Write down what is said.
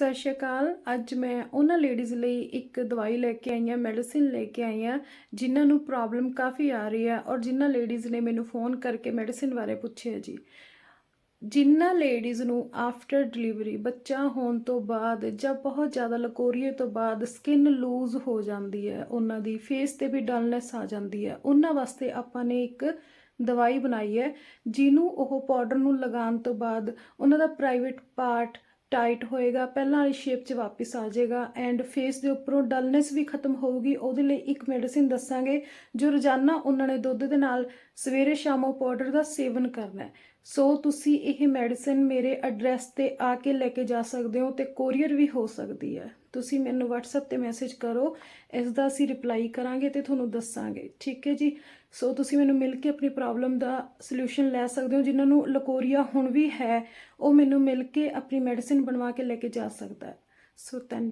ਸਤਿ ਸ਼੍ਰੀ ਅਕਾਲ। ਅੱਜ ਮੈਂ ਉਹਨਾਂ ਲੇਡੀਜ਼ ਲਈ ਇੱਕ ਦਵਾਈ ਲੈ ਕੇ ਆਈ ਹਾਂ ਮੈਡੀਸਿਨ ਲੈ ਕੇ ਆਈ ਹਾਂ, ਜਿਨ੍ਹਾਂ ਨੂੰ ਪ੍ਰੋਬਲਮ ਕਾਫੀ ਆ ਰਹੀ ਹੈ ਔਰ ਜਿਨ੍ਹਾਂ ਲੇਡੀਜ਼ ਨੇ ਮੈਨੂੰ ਫੋਨ ਕਰਕੇ ਮੈਡੀਸਿਨ ਬਾਰੇ ਪੁੱਛਿਆ ਜੀ। ਜਿਨ੍ਹਾਂ ਲੇਡੀਜ਼ ਨੂੰ ਆਫਟਰ ਡਿਲੀਵਰੀ ਬੱਚਾ ਹੋਣ ਤੋਂ ਬਾਅਦ ਜਾਂ ਬਹੁਤ ਜ਼ਿਆਦਾ ਲਕੋਰੀਏ ਤੋਂ ਬਾਅਦ ਸਕਿਨ ਲੂਜ਼ ਹੋ ਜਾਂਦੀ ਹੈ, ਉਹਨਾਂ ਦੀ ਫੇਸ ਤੇ ਵੀ ਡਲਨੈਸ ਆ ਜਾਂਦੀ ਹੈ, ਉਹਨਾਂ ਵਾਸਤੇ ਆਪਾਂ ਨੇ ਇੱਕ ਦਵਾਈ ਬਣਾਈ ਹੈ, ਜਿਹਨੂੰ ਉਹ ਪਾਊਡਰ ਨੂੰ ਲਗਾਉਣ ਤੋਂ ਬਾਅਦ ਉਹਨਾਂ ਦਾ ਪ੍ਰਾਈਵੇਟ ਪਾਰਟ ਟਾਈਟ ਹੋਏਗਾ, ਪਹਿਲਾਂ ਵਾਲੀ ਸ਼ੇਪ 'ਚ ਵਾਪਸ ਆ ਜਾਏਗਾ ਐਂਡ ਫੇਸ ਦੇ ਉੱਪਰੋਂ ਡਲਨੈਸ ਵੀ ਖਤਮ ਹੋਊਗੀ। ਉਹਦੇ ਲਈ ਇੱਕ ਮੈਡੀਸਿਨ ਦੱਸਾਂਗੇ ਜੋ ਰੋਜ਼ਾਨਾ ਉਹਨਾਂ ਨੇ ਦੁੱਧ ਦੇ ਨਾਲ ਸਵੇਰੇ ਸ਼ਾਮੋ ਪਾਊਡਰ ਦਾ ਸੇਵਨ ਕਰਨਾ ਹੈ। ਸੋ ਤੁਸੀਂ ਇਹ ਮੈਡੀਸਿਨ ਮੇਰੇ ਐਡਰੈਸ ਤੇ ਆ ਕੇ ਲੈ ਕੇ ਜਾ ਸਕਦੇ ਹੋ ਤੇ ਕੋਰੀਅਰ ਵੀ ਹੋ ਸਕਦੀ ਹੈ। ਤੁਸੀਂ ਮੈਨੂੰ WhatsApp ਤੇ ਮੈਸੇਜ ਕਰੋ ਇਸ ਦਾ ਅਸੀਂ ਰਿਪਲਾਈ ਕਰਾਂਗੇ ਤੇ ਤੁਹਾਨੂੰ ਦੱਸਾਂਗੇ। ਠੀਕ ਹੈ ਜੀ? ਸੋ ਤੁਸੀਂ ਮੈਨੂੰ ਮਿਲ ਕੇ ਆਪਣੀ ਪ੍ਰੋਬਲਮ ਦਾ ਸੋਲੂਸ਼ਨ ਲੈ ਸਕਦੇ ਹੋ, ਜਿਨ੍ਹਾਂ ਨੂੰ ਲਕੋਰੀਆ ਹੁਣ ਵੀ ਹੈ, ਉਹ ਮੈਨੂੰ ਮਿਲ ਕੇ ਆਪਣੀ ਮੈਡੀਸਿਨ ਬਣਵਾ ਕੇ ਲੈ ਕੇ ਜਾ ਸਕਦਾ ਹੈ। ਸੋ ਧੰਨ